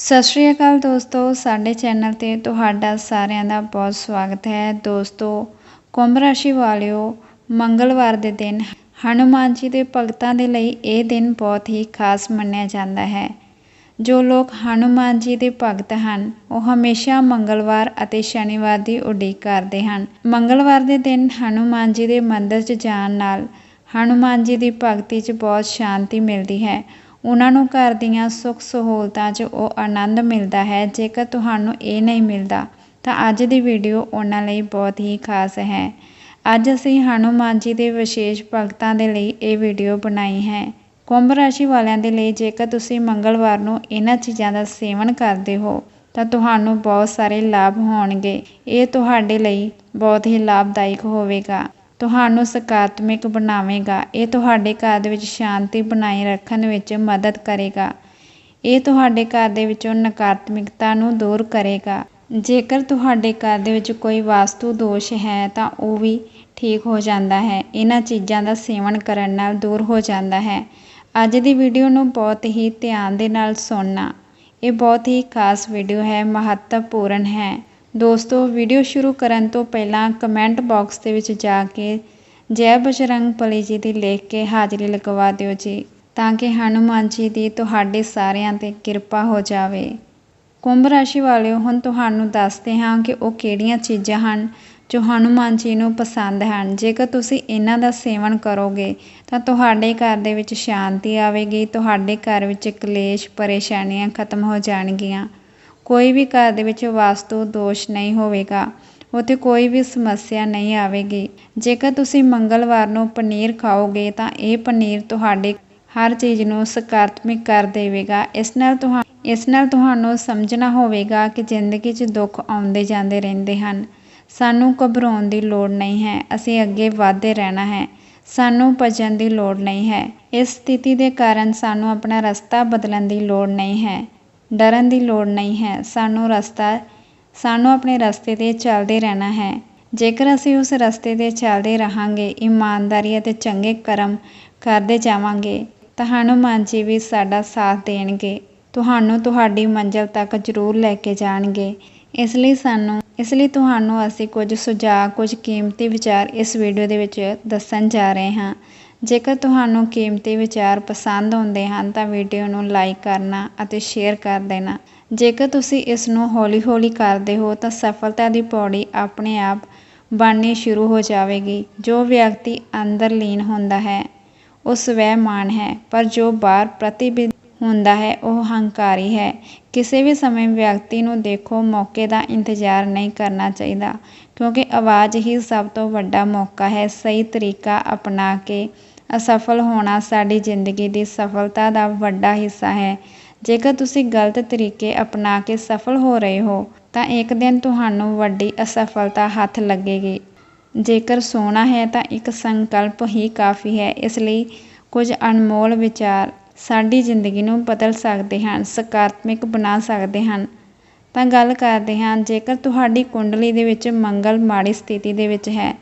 ਸਤਿ ਸ਼੍ਰੀ ਅਕਾਲ ਦੋਸਤੋ, ਸਾਡੇ ਚੈਨਲ ਤੇ ਤੁਹਾਡਾ ਸਾਰਿਆਂ ਦਾ ਬਹੁਤ ਸਵਾਗਤ ਹੈ। ਦੋਸਤੋ, ਕੁੰਭ ਰਾਸ਼ੀ ਵਾਲਿਓ, ਮੰਗਲਵਾਰ ਦੇ ਦਿਨ ਹਨੂਮਾਨ ਜੀ ਦੇ ਭਗਤਾਂ ਦੇ ਲਈ ਇਹ ਦਿਨ ਬਹੁਤ ਹੀ ਖਾਸ ਮੰਨਿਆ ਜਾਂਦਾ ਹੈ। ਜੋ ਲੋਕ ਹਨੂਮਾਨ ਜੀ ਦੇ ਭਗਤ ਹਨ, ਉਹ ਹਮੇਸ਼ਾ ਮੰਗਲਵਾਰ ਅਤੇ ਸ਼ਨੀਵਾਰ ਦੀ ਉਡੀਕ ਕਰਦੇ ਹਨ। ਮੰਗਲਵਾਰ ਦੇ ਦਿਨ ਹਨੂਮਾਨ ਜੀ ਦੇ ਮੰਦਰ 'ਚ ਜਾਣ ਨਾਲ ਹਨੂਮਾਨ ਜੀ ਦੀ ਭਗਤੀ 'ਚ ਬਹੁਤ ਸ਼ਾਂਤੀ ਮਿਲਦੀ ਹੈ। ਉਹਨਾਂ ਨੂੰ ਘਰ ਦੀਆਂ ਸੁੱਖ ਸਹੂਲਤਾਂ 'ਚ ਉਹ ਆਨੰਦ ਮਿਲਦਾ ਹੈ, ਜੇਕਰ ਤੁਹਾਨੂੰ ਇਹ ਨਹੀਂ ਮਿਲਦਾ, ਤਾਂ ਅੱਜ ਦੀ ਵੀਡੀਓ ਉਹਨਾਂ ਲਈ ਬਹੁਤ ਹੀ ਖਾਸ ਹੈ। ਅੱਜ ਅਸੀਂ ਹਨੂਮਾਨ ਜੀ ਦੇ ਵਿਸ਼ੇਸ਼ ਭਗਤਾਂ ਦੇ ਲਈ ਇਹ ਵੀਡੀਓ ਬਣਾਈ ਹੈ। ਕੁੰਭ ਰਾਸ਼ੀ ਵਾਲਿਆਂ ਦੇ ਲਈ ਜੇਕਰ ਤੁਸੀਂ ਮੰਗਲਵਾਰ ਨੂੰ ਇਹਨਾਂ ਚੀਜ਼ਾਂ ਦਾ ਸੇਵਨ ਕਰਦੇ ਹੋ, ਤਾਂ ਤੁਹਾਨੂੰ ਬਹੁਤ ਸਾਰੇ ਲਾਭ ਹੋਣਗੇ। ਇਹ ਤੁਹਾਡੇ ਲਈ ਬਹੁਤ ਹੀ ਲਾਭਦਾਇਕ ਹੋਵੇਗਾ। ਤੁਹਾਨੂੰ ਸਕਾਰਾਤਮਕ ਬਣਾਵੇਗਾ। ਇਹ ਤੁਹਾਡੇ ਘਰ ਦੇ ਵਿੱਚ ਸ਼ਾਂਤੀ ਬਣਾਈ ਰੱਖਣ ਵਿੱਚ ਮਦਦ ਕਰੇਗਾ। ਇਹ ਤੁਹਾਡੇ ਘਰ ਦੇ ਵਿੱਚੋਂ ਨਕਾਰਾਤਮਕਤਾ ਨੂੰ ਦੂਰ ਕਰੇਗਾ। ਜੇਕਰ ਤੁਹਾਡੇ ਘਰ ਦੇ ਵਿੱਚ ਕੋਈ ਵਾਸਤੂ ਦੋਸ਼ ਹੈ, ਤਾਂ ਉਹ ਵੀ ਠੀਕ ਹੋ ਜਾਂਦਾ ਹੈ। ਇਹਨਾਂ ਚੀਜ਼ਾਂ ਦਾ ਸੇਵਨ ਕਰਨ ਨਾਲ ਦੂਰ ਹੋ ਜਾਂਦਾ ਹੈ। ਅੱਜ ਦੀ ਵੀਡੀਓ ਨੂੰ ਬਹੁਤ ਹੀ ਧਿਆਨ ਦੇ ਨਾਲ ਸੁਣਨਾ। ਇਹ ਬਹੁਤ ਹੀ ਖਾਸ ਵੀਡੀਓ ਹੈ, ਮਹੱਤਵਪੂਰਨ ਹੈ। ਦੋਸਤੋ ਵੀਡੀਓ ਸ਼ੁਰੂ ਕਰਨ ਤੋਂ ਪਹਿਲਾਂ ਕਮੈਂਟ ਬਾਕਸ ਦੇ ਵਿੱਚ ਜਾ ਕੇ ਜੈ ਬਜਰੰਗ ਪਲੀ ਜੀ ਦੀ ਲਿਖ ਕੇ ਹਾਜ਼ਰੀ ਲਗਵਾ ਦਿਓ ਜੀ, ਤਾਂ ਕਿ ਹਨੂਮਾਨ ਜੀ ਦੀ ਤੁਹਾਡੇ ਸਾਰਿਆਂ ਤੇ ਕਿਰਪਾ ਹੋ ਜਾਵੇ। ਕੁੰਭ ਰਾਸ਼ੀ ਵਾਲਿਓ, ਹੁਣ ਤੁਹਾਨੂੰ ਦੱਸਦੇ ਹਾਂ ਕਿ ਉਹ ਕਿਹੜੀਆਂ ਚੀਜ਼ਾਂ ਹਨ ਜੋ ਹਨੂਮਾਨ ਜੀ ਨੂੰ ਪਸੰਦ ਹਨ। ਜੇਕਰ ਤੁਸੀਂ ਇਹਨਾਂ ਦਾ ਸੇਵਨ ਕਰੋਗੇ, ਤਾਂ ਤੁਹਾਡੇ ਘਰ ਦੇ ਵਿੱਚ ਸ਼ਾਂਤੀ ਆਵੇਗੀ, ਤੁਹਾਡੇ ਘਰ ਵਿੱਚ ਕਲੇਸ਼, ਪਰੇਸ਼ਾਨੀਆਂ ਖਤਮ ਹੋ ਜਾਣਗੀਆਂ। ਕੋਈ ਵੀ ਘਰ ਦੇ ਵਿੱਚ ਵਾਸਤੂ, ਦੋਸ਼ ਨਹੀਂ ਹੋਵੇਗਾ। ਉੱਥੇ ਕੋਈ ਵੀ ਸਮੱਸਿਆ ਨਹੀਂ ਆਵੇਗੀ। ਜੇਕਰ ਤੁਸੀਂ ਮੰਗਲਵਾਰ ਨੂੰ ਪਨੀਰ ਖਾਓਗੇ, ਤਾਂ ਇਹ ਪਨੀਰ ਤੁਹਾਡੇ ਹਰ ਚੀਜ਼ ਨੂੰ ਸਕਾਰਾਤਮਕ ਕਰ ਦੇਵੇਗਾ। ਇਸ ਨਾਲ ਤੁਹਾ, ਇਸ ਨਾਲ ਤੁਹਾਨੂੰ ਸਮਝਣਾ ਹੋਵੇਗਾ ਕਿ ਜ਼ਿੰਦਗੀ 'ਚ ਦੁੱਖ ਆਉਂਦੇ ਜਾਂਦੇ ਰਹਿੰਦੇ ਹਨ। ਸਾਨੂੰ ਘਬਰਾਉਣ ਦੀ ਲੋੜ ਨਹੀਂ ਹੈ। ਅਸੀਂ ਅੱਗੇ ਵਧਦੇ ਰਹਿਣਾ ਹੈ। ਸਾਨੂੰ ਭੱਜਣ ਦੀ ਲੋੜ ਨਹੀਂ ਹੈ। ਇਸ ਸਥਿਤੀ ਦੇ ਕਾਰਨ ਸਾਨੂੰ ਆਪਣਾ ਰਸਤਾ ਬਦਲਣ ਦੀ ਲੋੜ ਨਹੀਂ ਹੈ। ਡਰਨ ਦੀ ਲੋੜ ਨਹੀਂ ਹੈ। ਸਾਨੂੰ ਰਸਤਾ, ਸਾਨੂੰ ਆਪਣੇ ਰਸਤੇ 'ਤੇ ਚੱਲਦੇ ਰਹਿਣਾ ਹੈ। ਜੇਕਰ ਅਸੀਂ ਉਸ ਰਸਤੇ 'ਤੇ ਚੱਲਦੇ ਰਹਾਂਗੇ, ਇਮਾਨਦਾਰੀ ਅਤੇ ਚੰਗੇ ਕਰਮ ਕਰਦੇ ਜਾਵਾਂਗੇ, ਤਾਂ ਹਨੂਮਾਨ ਜੀ ਵੀ ਸਾਡਾ ਸਾਥ ਦੇਣਗੇ। ਤੁਹਾਨੂੰ ਤੁਹਾਡੀ ਮੰਜ਼ਿਲ ਤੱਕ ਜ਼ਰੂਰ ਲੈ ਕੇ ਜਾਣਗੇ। ਇਸ ਲਈ ਸਾਨੂੰ, ਇਸ ਲਈ ਤੁਹਾਨੂੰ ਅਸੀਂ ਕੁਝ ਸੁਝਾਅ, ਕੁਝ ਕੀਮਤੀ ਵਿਚਾਰ ਇਸ ਵੀਡੀਓ ਦੇ ਵਿੱਚ ਦੱਸਣ ਜਾ ਰਹੇ ਹਾਂ। ਜੇਕਰ ਤੁਹਾਨੂੰ ਕੀਮਤੀ ਵਿਚਾਰ ਪਸੰਦ ਆਉਂਦੇ ਹਨ, ਤਾਂ ਵੀਡੀਓ ਨੂੰ ਲਾਈਕ ਕਰਨਾ ਅਤੇ ਸ਼ੇਅਰ ਕਰ ਦੇਣਾ। ਜੇਕਰ ਤੁਸੀਂ ਇਸ ਨੂੰ ਹੌਲੀ-ਹੌਲੀ ਕਰਦੇ ਹੋ, ਤਾਂ ਸਫਲਤਾ ਦੀ ਪੌੜੀ ਆਪਣੇ ਆਪ ਬਣਨੀ ਸ਼ੁਰੂ ਹੋ ਜਾਵੇਗੀ। ਜੋ ਵਿਅਕਤੀ ਅੰਦਰ ਲੀਨ ਹੁੰਦਾ ਹੈ ਉਹ ਸਵੈ ਸਵੈਮਾਨ ਹੈ, ਪਰ ਜੋ ਬਾਹਰ ਪ੍ਰਤੀਬਿੰਬ ਹੁੰਦਾ ਹੈ, ਉਹ ਹੰਕਾਰੀ ਹੈ। ਕਿਸੇ ਵੀ ਸਮੇਂ ਵਿਅਕਤੀ ਨੂੰ ਦੇਖੋ, ਮੌਕੇ ਦਾ ਇੰਤਜ਼ਾਰ ਨਹੀਂ ਕਰਨਾ ਚਾਹੀਦਾ, ਕਿਉਂਕਿ ਆਵਾਜ਼ ਹੀ ਸਭ ਤੋਂ ਵੱਡਾ ਮੌਕਾ ਹੈ। ਸਹੀ ਤਰੀਕਾ ਅਪਣਾ ਕੇ ਅਸਫਲ ਹੋਣਾ ਸਾਡੀ ਜ਼ਿੰਦਗੀ ਦੀ ਸਫਲਤਾ ਦਾ ਵੱਡਾ ਹਿੱਸਾ ਹੈ। ਜੇਕਰ ਤੁਸੀਂ ਗਲਤ ਤਰੀਕੇ ਅਪਣਾ ਕੇ ਸਫਲ ਹੋ ਰਹੇ ਹੋ, ਤਾਂ ਇੱਕ ਦਿਨ ਤੁਹਾਨੂੰ ਵੱਡੀ ਅਸਫਲਤਾ ਹੱਥ ਲੱਗੇਗੀ। ਜੇਕਰ ਸੋਣਾ ਹੈ, ਤਾਂ ਇੱਕ ਸੰਕਲਪ ਹੀ ਕਾਫੀ ਹੈ। ਇਸ ਲਈ ਕੁਝ ਅਨਮੋਲ ਵਿਚਾਰ ਸਾਡੀ ਜ਼ਿੰਦਗੀ ਨੂੰ ਬਦਲ ਸਕਦੇ ਹਨ, ਸਕਾਰਾਤਮਕ ਬਣਾ ਸਕਦੇ ਹਨ। ਤਾਂ ਗੱਲ ਕਰਦੇ ਹਾਂ, ਜੇਕਰ ਤੁਹਾਡੀ ਕੁੰਡਲੀ ਦੇ ਵਿੱਚ ਮੰਗਲ ਮਾੜੀ ਸਥਿਤੀ ਦੇ ਵਿੱਚ ਹੈ,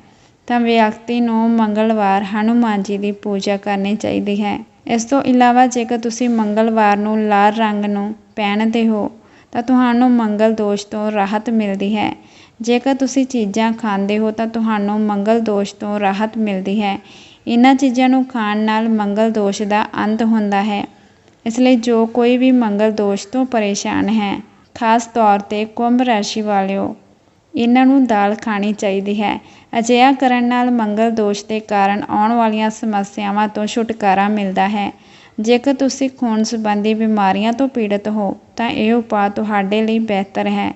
ਤਾਂ ਵਿਅਕਤੀ ਨੂੰ ਮੰਗਲਵਾਰ ਹਨੂਮਾਨ ਜੀ ਦੀ ਪੂਜਾ ਕਰਨੀ ਚਾਹੀਦੀ ਹੈ। ਇਸ ਤੋਂ ਇਲਾਵਾ ਜੇਕਰ ਤੁਸੀਂ ਮੰਗਲਵਾਰ ਨੂੰ ਲਾਲ ਰੰਗ ਨੂੰ ਪਹਿਨਦੇ ਹੋ, ਤਾਂ ਤੁਹਾਨੂੰ ਮੰਗਲ ਦੋਸ਼ ਤੋਂ ਰਾਹਤ ਮਿਲਦੀ ਹੈ। ਜੇਕਰ ਤੁਸੀਂ ਚੀਜ਼ਾਂ ਖਾਂਦੇ ਹੋ, ਤਾਂ ਤੁਹਾਨੂੰ ਮੰਗਲ ਦੋਸ਼ ਤੋਂ ਰਾਹਤ ਮਿਲਦੀ ਹੈ। ਇਹਨਾਂ ਚੀਜ਼ਾਂ ਨੂੰ ਖਾਣ ਨਾਲ ਮੰਗਲ ਦੋਸ਼ ਦਾ ਅੰਤ ਹੁੰਦਾ ਹੈ। ਇਸ ਲਈ ਜੋ ਕੋਈ ਵੀ ਮੰਗਲ ਦੋਸ਼ ਤੋਂ ਪਰੇਸ਼ਾਨ ਹੈ, ਖਾਸ ਤੌਰ ਤੇ ਕੁੰਭ ਰਾਸ਼ੀ ਵਾਲਿਓ, ਇਹਨਾਂ ਨੂੰ ਦਾਲ ਖਾਣੀ ਚਾਹੀਦੀ ਹੈ। ਅਜਿਹਾ ਕਰਨ ਨਾਲ ਮੰਗਲ ਦੋਸ਼ ਦੇ ਕਾਰਨ ਆਉਣ ਵਾਲੀਆਂ ਸਮੱਸਿਆਵਾਂ ਤੋਂ ਛੁਟਕਾਰਾ ਮਿਲਦਾ ਹੈ। ਜੇਕਰ ਤੁਸੀਂ ਖੂਨ ਸੰਬੰਧੀ ਬਿਮਾਰੀਆਂ ਤੋਂ ਪੀੜਤ ਹੋ, ਤਾਂ ਇਹ ਉਪਾਅ ਤੁਹਾਡੇ ਲਈ ਬਿਹਤਰ ਹੈ।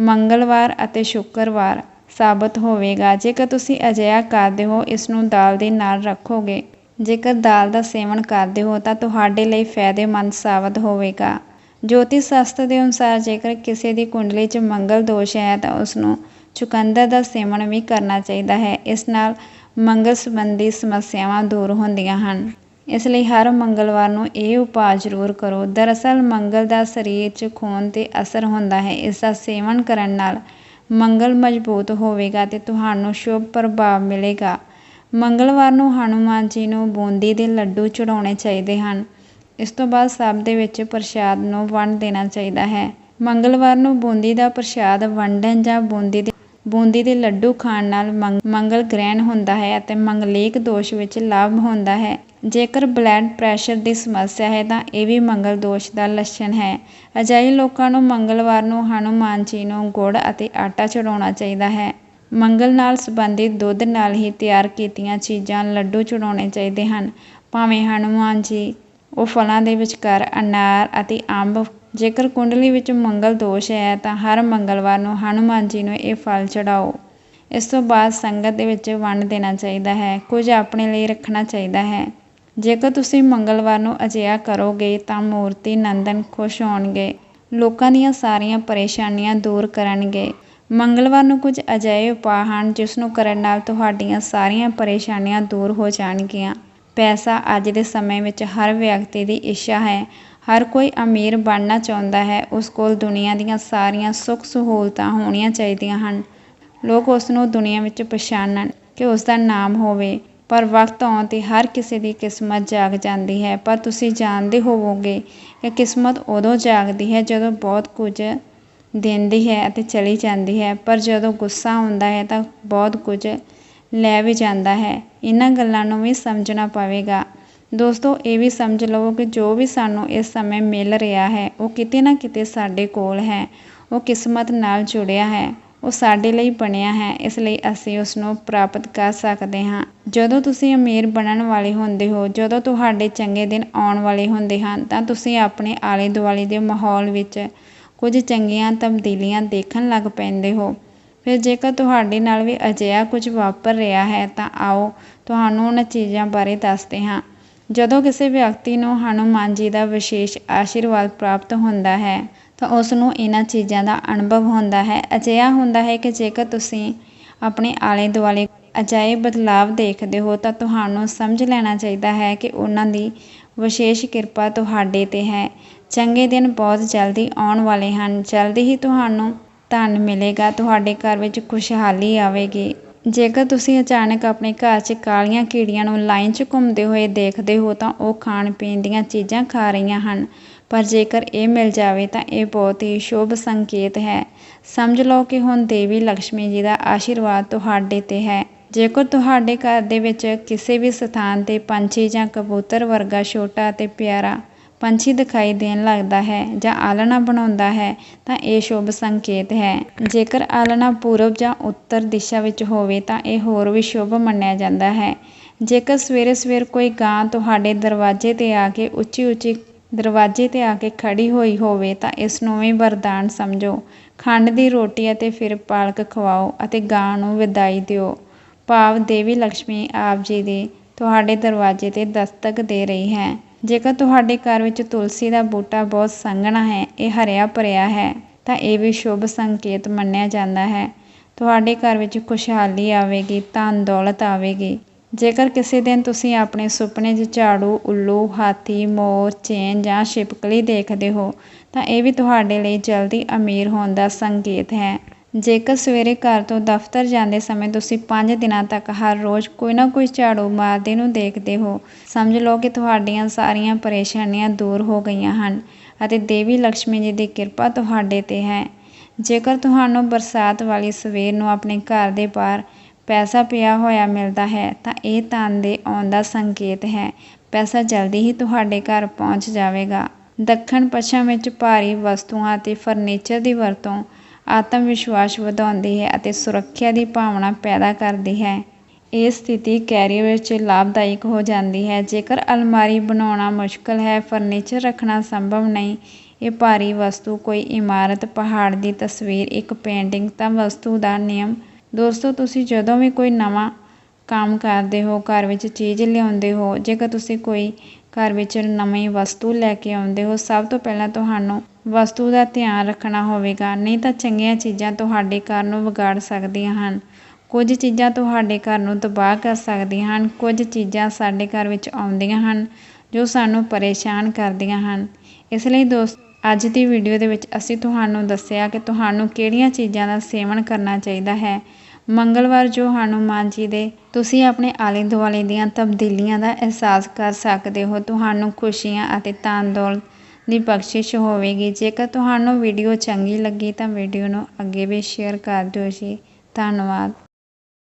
ਮੰਗਲਵਾਰ ਅਤੇ ਸ਼ੁੱਕਰਵਾਰ ਸਾਬਤ ਹੋਵੇਗਾ। ਜੇਕਰ ਤੁਸੀਂ ਅਜਿਹਾ ਕਰਦੇ ਹੋ ਇਸ ਨੂੰ ਦਾਲ ਦੇ ਨਾਲ ਰੱਖੋਗੇ। ਜੇਕਰ ਦਾਲ ਦਾ ਸੇਵਨ ਕਰਦੇ ਹੋ, ਤਾਂ ਤੁਹਾਡੇ ਲਈ ਫਾਇਦੇਮੰਦ ਸਾਬਤ ਹੋਵੇਗਾ। ਜੋਤਿਸ਼ ਸ਼ਾਸਤਰ ਦੇ ਅਨੁਸਾਰ, ਜੇਕਰ ਕਿਸੇ ਦੀ ਕੁੰਡਲੀ 'ਚ ਮੰਗਲ ਦੋਸ਼ ਹੈ, ਤਾਂ ਉਸ ਨੂੰ ਚੁਕੰਦਰ ਦਾ ਸੇਵਨ ਵੀ ਕਰਨਾ ਚਾਹੀਦਾ ਹੈ। ਇਸ ਨਾਲ ਮੰਗਲ ਸੰਬੰਧੀ ਸਮੱਸਿਆਵਾਂ ਦੂਰ ਹੁੰਦੀਆਂ ਹਨ। ਇਸ ਲਈ ਹਰ ਮੰਗਲਵਾਰ ਨੂੰ ਇਹ ਉਪਾਅ ਜ਼ਰੂਰ ਕਰੋ। ਦਰਅਸਲ, ਮੰਗਲ ਦਾ ਸਰੀਰ 'ਚ ਖੂਨ 'ਤੇ ਅਸਰ ਹੁੰਦਾ ਹੈ। ਇਸ ਦਾ ਸੇਵਨ ਕਰਨ ਨਾਲ ਮੰਗਲ ਮਜ਼ਬੂਤ ਹੋਵੇਗਾ ਤੇ ਤੁਹਾਨੂੰ ਸ਼ੁਭ ਪ੍ਰਭਾਵ ਮਿਲੇਗਾ। ਮੰਗਲਵਾਰ ਨੂੰ ਹਨੂਮਾਨ ਜੀ ਨੂੰ ਬੂੰਦੀ ਦੇ ਲੱਡੂ ਚੜਾਉਣੇ ਚਾਹੀਦੇ ਹਨ। ਇਸ ਤੋਂ ਬਾਅਦ ਸਭ ਦੇ ਵਿੱਚ ਪ੍ਰਸ਼ਾਦ ਨੂੰ ਵੰਡ ਦੇਣਾ ਚਾਹੀਦਾ ਹੈ। ਮੰਗਲਵਾਰ ਨੂੰ ਬੂੰਦੀ ਦਾ ਪ੍ਰਸ਼ਾਦ ਵੰਡਣ ਜਾਂ ਬੂੰਦੀ ਦੇ ਬੂੰਦੀ ਦੇ ਲੱਡੂ ਖਾਣ ਨਾਲ ਮੰਗ ਮੰਗਲ ਗ੍ਰਹਿਣ ਹੁੰਦਾ ਹੈ ਅਤੇ ਮੰਗਲੇਕ ਦੋਸ਼ ਵਿੱਚ ਲਾਭ ਹੁੰਦਾ ਹੈ। ਜੇਕਰ ਬਲੱਡ ਪ੍ਰੈਸ਼ਰ ਦੀ ਸਮੱਸਿਆ ਹੈ ਤਾਂ ਇਹ ਵੀ ਮੰਗਲ ਦੋਸ਼ ਦਾ ਲੱਛਣ ਹੈ। ਅਜਿਹੇ ਲੋਕਾਂ ਨੂੰ ਮੰਗਲਵਾਰ ਨੂੰ ਹਨੂਮਾਨ ਜੀ ਨੂੰ ਗੁੜ ਅਤੇ ਆਟਾ ਚੜਾਉਣਾ ਚਾਹੀਦਾ ਹੈ। ਮੰਗਲ ਨਾਲ ਸੰਬੰਧਿਤ ਦੁੱਧ ਨਾਲ ਹੀ ਤਿਆਰ ਕੀਤੀਆਂ ਚੀਜ਼ਾਂ ਲੱਡੂ ਚੜਾਉਣੇ ਚਾਹੀਦੇ ਹਨ। ਭਾਵੇਂ ਹਨੂਮਾਨ ਜੀ, ਉਹ ਫਲਾਂ ਦੇ ਵਿਚਕਾਰ ਅਨਾਰ ਅਤੇ ਅੰਬ ਜੇਕਰ ਕੁੰਡਲੀ ਵਿੱਚ ਮੰਗਲ ਦੋਸ਼ ਹੈ ਤਾਂ ਹਰ ਮੰਗਲਵਾਰ ਨੂੰ ਹਨੂਮਾਨ ਜੀ ਨੂੰ ਇਹ ਫਲ ਚੜਾਓ ਇਸ ਤੋਂ ਬਾਅਦ ਸੰਗਤ ਦੇ ਵਿੱਚ ਵੰਡ ਦੇਣਾ ਚਾਹੀਦਾ ਹੈ, ਕੁਝ ਆਪਣੇ ਲਈ ਰੱਖਣਾ ਚਾਹੀਦਾ ਹੈ। ਜੇਕਰ ਤੁਸੀਂ ਮੰਗਲਵਾਰ ਨੂੰ ਅਜਿਹਾ ਕਰੋਗੇ ਤਾਂ ਮੂਰਤੀ ਨੰਦਨ ਖੁਸ਼ ਹੋਣਗੇ। ਲੋਕਾਂ ਦੀਆਂ ਸਾਰੀਆਂ ਪਰੇਸ਼ਾਨੀਆਂ ਦੂਰ ਕਰਨਗੇ। ਮੰਗਲਵਾਰ ਨੂੰ ਕੁਝ ਅਜਿਹੇ ਉਪਾਅ ਹਨ ਜਿਸ ਨੂੰ ਕਰਨ ਨਾਲ ਤੁਹਾਡੀਆਂ ਸਾਰੀਆਂ ਪਰੇਸ਼ਾਨੀਆਂ ਦੂਰ ਹੋ ਜਾਣਗੀਆਂ। ਪੈਸਾ ਅੱਜ ਦੇ ਸਮੇਂ ਵਿੱਚ ਹਰ ਵਿਅਕਤੀ ਦੀ ਇੱਛਾ ਹੈ। ਹਰ ਕੋਈ ਅਮੀਰ ਬਣਨਾ ਚਾਹੁੰਦਾ ਹੈ, ਉਸ ਕੋਲ ਦੁਨੀਆ ਦੀਆਂ ਸਾਰੀਆਂ ਸੁੱਖ ਸਹੂਲਤਾਂ ਹੋਣੀਆਂ ਚਾਹੀਦੀਆਂ ਹਨ। ਲੋਕ ਉਸ ਨੂੰ ਦੁਨੀਆ ਵਿੱਚ ਪਛਾਣਨ ਕਿ ਉਸ ਦਾ ਨਾਮ ਹੋਵੇ, ਪਰ ਵਕਤ ਆਉਣ 'ਤੇ ਹਰ ਕਿਸੇ ਦੀ ਕਿਸਮਤ ਜਾਗ ਜਾਂਦੀ ਹੈ। ਪਰ ਤੁਸੀਂ ਜਾਣਦੇ ਹੋਵੋਗੇ ਕਿ ਕਿਸਮਤ ਉਦੋਂ ਜਾਗਦੀ ਹੈ ਜਦੋਂ ਬਹੁਤ ਕੁਝ ਦਿੰਦੀ ਹੈ ਅਤੇ ਚਲੀ ਜਾਂਦੀ ਹੈ, ਪਰ ਜਦੋਂ ਗੁੱਸਾ ਆਉਂਦਾ ਹੈ ਤਾਂ ਬਹੁਤ ਕੁਝ ਲੈ ਵੀ ਜਾਂਦਾ ਹੈ। ਇਹਨਾਂ ਗੱਲਾਂ ਨੂੰ ਵੀ ਸਮਝਣਾ ਪਵੇਗਾ। ਦੋਸਤੋ, ਇਹ ਵੀ ਸਮਝ ਲਵੋ ਕਿ ਜੋ ਵੀ ਸਾਨੂੰ ਇਸ ਸਮੇਂ ਮਿਲ ਰਿਹਾ ਹੈ, ਉਹ ਕਿਤੇ ਨਾ ਕਿਤੇ ਸਾਡੇ ਕੋਲ ਹੈ। ਉਹ ਕਿਸਮਤ ਨਾਲ ਜੁੜਿਆ ਹੈ। ਉਹ ਸਾਡੇ ਲਈ ਬਣਿਆ ਹੈ। ਇਸ ਲਈ ਅਸੀਂ ਉਸ ਨੂੰ ਪ੍ਰਾਪਤ ਕਰ ਸਕਦੇ ਹਾਂ। ਜਦੋਂ ਤੁਸੀਂ ਅਮੀਰ ਬਣਨ ਵਾਲੇ ਹੁੰਦੇ ਹੋ, ਜਦੋਂ ਤੁਹਾਡੇ ਚੰਗੇ ਦਿਨ ਆਉਣ ਵਾਲੇ ਹੁੰਦੇ ਹਨ, ਤਾਂ ਤੁਸੀਂ ਆਪਣੇ ਆਲੇ ਦੁਆਲੇ ਦੇ ਮਾਹੌਲ ਵਿੱਚ ਕੁਝ ਚੰਗੀਆਂ ਤਬਦੀਲੀਆਂ ਦੇਖਣ ਲੱਗ ਪੈਂਦੇ ਹੋ। ਫਿਰ ਜੇਕਰ ਤੁਹਾਡੇ ਨਾਲ ਵੀ ਅਜਿਹਾ ਕੁਝ ਵਾਪਰ ਰਿਹਾ ਹੈ, ਤਾਂ ਆਓ ਤੁਹਾਨੂੰ ਉਹਨਾਂ ਚੀਜ਼ਾਂ ਬਾਰੇ ਦੱਸਦੇ ਹਾਂ। ਜਦੋਂ ਕਿਸੇ ਵਿਅਕਤੀ ਨੂੰ ਹਨੂਮਾਨ ਜੀ ਦਾ ਵਿਸ਼ੇਸ਼ ਆਸ਼ੀਰਵਾਦ ਪ੍ਰਾਪਤ ਹੁੰਦਾ ਹੈ, ਤਾਂ ਉਸ ਨੂੰ ਇਹਨਾਂ ਚੀਜ਼ਾਂ ਦਾ ਅਨੁਭਵ ਹੁੰਦਾ ਹੈ। ਅਜਿਹਾ ਹੁੰਦਾ ਹੈ ਕਿ ਜੇਕਰ ਤੁਸੀਂ ਆਪਣੇ ਆਲੇ ਦੁਆਲੇ ਅਜਿਹੇ ਬਦਲਾਵ ਦੇਖਦੇ ਹੋ, ਤਾਂ ਤੁਹਾਨੂੰ ਸਮਝ ਲੈਣਾ ਚਾਹੀਦਾ ਹੈ ਕਿ ਉਹਨਾਂ ਦੀ ਵਿਸ਼ੇਸ਼ ਕਿਰਪਾ ਤੁਹਾਡੇ 'ਤੇ ਹੈ। ਚੰਗੇ ਦਿਨ ਬਹੁਤ ਜਲਦੀ ਆਉਣ ਵਾਲੇ ਹਨ। ਜਲਦੀ ਹੀ ਤੁਹਾਨੂੰ ਧਨ ਮਿਲੇਗਾ, ਤੁਹਾਡੇ ਘਰ ਵਿੱਚ ਖੁਸ਼ਹਾਲੀ ਆਵੇਗੀ। ਜੇਕਰ ਤੁਸੀਂ ਅਚਾਨਕ ਆਪਣੇ ਘਰ 'ਚ ਕਾਲੀਆਂ ਕੀੜੀਆਂ ਨੂੰ ਲਾਈਨ 'ਚ ਘੁੰਮਦੇ ਹੋਏ ਦੇਖਦੇ ਹੋ ਤਾਂ ਉਹ ਖਾਣ ਪੀਣ ਦੀਆਂ ਚੀਜ਼ਾਂ ਖਾ ਰਹੀਆਂ ਹਨ। ਪਰ ਜੇਕਰ ਇਹ ਮਿਲ ਜਾਵੇ ਤਾਂ ਇਹ ਬਹੁਤ ਹੀ ਸ਼ੁਭ ਸੰਕੇਤ ਹੈ। ਸਮਝ ਲਓ ਕਿ ਹੁਣ ਦੇਵੀ ਲక్ష్ਮੀ ਜੀ ਦਾ ਆਸ਼ੀਰਵਾਦ ਤੁਹਾਡੇ 'ਤੇ ਹੈ। ਜੇਕਰ ਤੁਹਾਡੇ ਘਰ ਦੇ ਵਿੱਚ ਕਿਸੇ ਵੀ ਸਥਾਨ 'ਤੇ ਪੰਛੀ ਜਾਂ ਕਬੂਤਰ ਵਰਗਾ ਛੋਟਾ ਅਤੇ ਪਿਆਰਾ ਪੰਛੀ ਦਿਖਾਈ ਦੇਣ ਲੱਗਦਾ ਹੈ ਜਾਂ ਆਲ੍ਹਣਾ ਬਣਾਉਂਦਾ ਹੈ, ਤਾਂ ਇਹ ਸ਼ੁਭ ਸੰਕੇਤ ਹੈ। ਜੇਕਰ ਆਲ੍ਹਣਾ ਪੂਰਬ ਜਾਂ ਉੱਤਰ ਦਿਸ਼ਾ ਵਿੱਚ ਹੋਵੇ, ਤਾਂ ਇਹ ਹੋਰ ਵੀ ਸ਼ੁਭ ਮੰਨਿਆ ਜਾਂਦਾ ਹੈ। ਜੇਕਰ ਸਵੇਰੇ ਸਵੇਰ ਕੋਈ ਗਾਂ ਤੁਹਾਡੇ ਦਰਵਾਜ਼ੇ 'ਤੇ ਆ ਕੇ ਉੱਚੀ ਉੱਚੀ ਦਰਵਾਜ਼ੇ 'ਤੇ ਆ ਕੇ ਖੜੀ ਹੋਈ ਹੋਵੇ, ਤਾਂ ਇਸ ਨੂੰ ਵੀ ਵਰਦਾਨ ਸਮਝੋ। ਖੰਡ ਦੀ ਰੋਟੀ ਅਤੇ ਫਿਰ ਪਾਲਕ ਖਵਾਓ ਅਤੇ ਗਾਂ ਨੂੰ ਵਿਦਾਈ ਦਿਓ। ਭਾਵ ਦੇਵੀ ਲక్ష్ਮੀ ਆਪ ਜੀ ਦੀ ਤੁਹਾਡੇ ਦਰਵਾਜ਼ੇ 'ਤੇ ਦਸਤਕ ਦੇ ਰਹੀ ਹੈ। ਜੇਕਰ ਤੁਹਾਡੇ ਘਰ ਵਿੱਚ ਤੁਲਸੀ ਦਾ ਬੂਟਾ ਬਹੁਤ ਸੰਘਣਾ ਹੈ, ਇਹ ਹਰਿਆ ਭਰਿਆ ਹੈ, ਤਾਂ ਇਹ ਵੀ ਸ਼ੁਭ ਸੰਕੇਤ ਮੰਨਿਆ ਜਾਂਦਾ ਹੈ। ਤੁਹਾਡੇ ਘਰ ਵਿੱਚ ਖੁਸ਼ਹਾਲੀ ਆਵੇਗੀ, ਧਨ ਦੌਲਤ ਆਵੇਗੀ। ਜੇਕਰ ਕਿਸੇ ਦਿਨ ਤੁਸੀਂ ਆਪਣੇ ਸੁਪਨੇ 'ਚ ਝਾੜੂ, ਉੱਲੂ, ਹਾਥੀ, ਮੋਰ, ਚੇਨ ਜਾਂ ਛਿਪਕਲੀ ਦੇਖਦੇ ਹੋ, ਤਾਂ ਇਹ ਵੀ ਤੁਹਾਡੇ ਲਈ ਜਲਦੀ ਅਮੀਰ ਹੋਣ ਦਾ ਸੰਕੇਤ ਹੈ। ਜੇਕਰ ਸਵੇਰੇ ਘਰ ਤੋਂ ਦਫ਼ਤਰ ਜਾਂਦੇ ਸਮੇਂ ਤੁਸੀਂ 5 ਦਿਨਾਂ ਤੱਕ ਹਰ ਰੋਜ਼ ਕੋਈ ਨਾ ਕੋਈ ਝਾੜੂ ਮਾਰਦੇ ਨੂੰ ਦੇਖਦੇ ਹੋ, ਸਮਝ ਲਓ ਕਿ ਤੁਹਾਡੀਆਂ ਸਾਰੀਆਂ ਪਰੇਸ਼ਾਨੀਆਂ ਦੂਰ ਹੋ ਗਈਆਂ ਹਨ ਅਤੇ ਦੇਵੀ ਲక్ష్ਮੀ ਜੀ ਦੀ ਕਿਰਪਾ ਤੁਹਾਡੇ 'ਤੇ ਹੈ। ਜੇਕਰ ਤੁਹਾਨੂੰ ਬਰਸਾਤ ਵਾਲੀ ਸਵੇਰ ਨੂੰ ਆਪਣੇ ਘਰ ਦੇ ਬਾਹਰ ਪੈਸਾ ਪਿਆ ਹੋਇਆ ਮਿਲਦਾ ਹੈ, ਤਾਂ ਇਹ ਧਨ ਦੇ ਆਉਣ ਦਾ ਸੰਕੇਤ ਹੈ। ਪੈਸਾ ਜਲਦੀ ਹੀ ਤੁਹਾਡੇ ਘਰ ਪਹੁੰਚ ਜਾਵੇਗਾ। ਦੱਖਣ ਪੱਛਮ ਵਿੱਚ ਭਾਰੀ ਵਸਤੂਆਂ ਅਤੇ ਫਰਨੀਚਰ ਦੀ ਵਰਤੋਂ ਆਤਮ ਵਿਸ਼ਵਾਸ ਵਧਾਉਂਦੀ ਹੈ ਅਤੇ ਸੁਰੱਖਿਆ ਦੀ ਭਾਵਨਾ ਪੈਦਾ ਕਰਦੀ ਹੈ। ਇਹ ਸਥਿਤੀ ਕੈਰੀਅਰ ਵਿੱਚ ਲਾਭਦਾਇਕ ਹੋ ਜਾਂਦੀ ਹੈ। ਜੇਕਰ ਅਲਮਾਰੀ ਬਣਾਉਣਾ ਮੁਸ਼ਕਲ ਹੈ, ਫਰਨੀਚਰ ਰੱਖਣਾ ਸੰਭਵ ਨਹੀਂ, ਇਹ ਭਾਰੀ ਵਸਤੂ, ਕੋਈ ਇਮਾਰਤ, ਪਹਾੜ ਦੀ ਤਸਵੀਰ, ਇੱਕ ਪੇਂਟਿੰਗ ਤਾਂ ਵਸਤੂ ਦਾ ਨਿਯਮ। ਦੋਸਤੋ, ਤੁਸੀਂ ਜਦੋਂ ਵੀ ਕੋਈ ਨਵਾਂ ਕੰਮ ਕਰਦੇ ਹੋ, ਘਰ ਵਿੱਚ ਚੀਜ਼ ਲਿਆਉਂਦੇ ਹੋ, ਜੇਕਰ ਤੁਸੀਂ ਕੋਈ ਘਰ ਵਿੱਚ ਨਵੀਂ ਵਸਤੂ ਲੈ ਕੇ ਆਉਂਦੇ ਹੋ, ਸਭ ਤੋਂ ਪਹਿਲਾਂ ਤੁਹਾਨੂੰ ਵਸਤੂ ਦਾ ਧਿਆਨ ਰੱਖਣਾ ਹੋਵੇਗਾ। ਨਹੀਂ ਤਾਂ ਚੰਗੀਆਂ ਚੀਜ਼ਾਂ ਤੁਹਾਡੇ ਘਰ ਨੂੰ ਵਿਗਾੜ ਸਕਦੀਆਂ ਹਨ। ਕੁਝ ਚੀਜ਼ਾਂ ਤੁਹਾਡੇ ਘਰ ਨੂੰ ਤਬਾਹ ਕਰ ਸਕਦੀਆਂ ਹਨ। ਕੁਝ ਚੀਜ਼ਾਂ ਸਾਡੇ ਘਰ ਵਿੱਚ ਆਉਂਦੀਆਂ ਹਨ, ਜੋ ਸਾਨੂੰ ਪਰੇਸ਼ਾਨ ਕਰਦੀਆਂ ਹਨ। ਇਸ ਲਈ ਦੋਸਤ, ਅੱਜ ਦੀ ਵੀਡੀਓ ਦੇ ਵਿੱਚ ਅਸੀਂ ਤੁਹਾਨੂੰ ਦੱਸਿਆ ਕਿ ਤੁਹਾਨੂੰ ਕਿਹੜੀਆਂ ਚੀਜ਼ਾਂ ਦਾ ਸੇਵਨ ਕਰਨਾ ਚਾਹੀਦਾ ਹੈ। ਮੰਗਲਵਾਰ ਜੋ ਹਨੂਮਾਨ ਜੀ ਦੇ ਤੁਸੀਂ ਆਪਣੇ ਆਲੇ ਦੁਆਲੇ ਦੀਆਂ ਤਬਦੀਲੀਆਂ ਦਾ ਅਹਿਸਾਸ ਕਰ ਸਕਦੇ ਹੋ, ਤੁਹਾਨੂੰ ਖੁਸ਼ੀਆਂ ਅਤੇ ਧਨ ਦੌਲਤ ਦੀ ਬਖਸ਼ਿਸ਼ ਹੋਵੇਗੀ। ਜੇਕਰ ਤੁਹਾਨੂੰ ਵੀਡੀਓ ਚੰਗੀ ਲੱਗੀ ਤਾਂ ਵੀਡੀਓ ਨੂੰ ਅੱਗੇ ਵੀ ਸ਼ੇਅਰ ਕਰ ਦਿਓ ਜੀ। ਧੰਨਵਾਦ।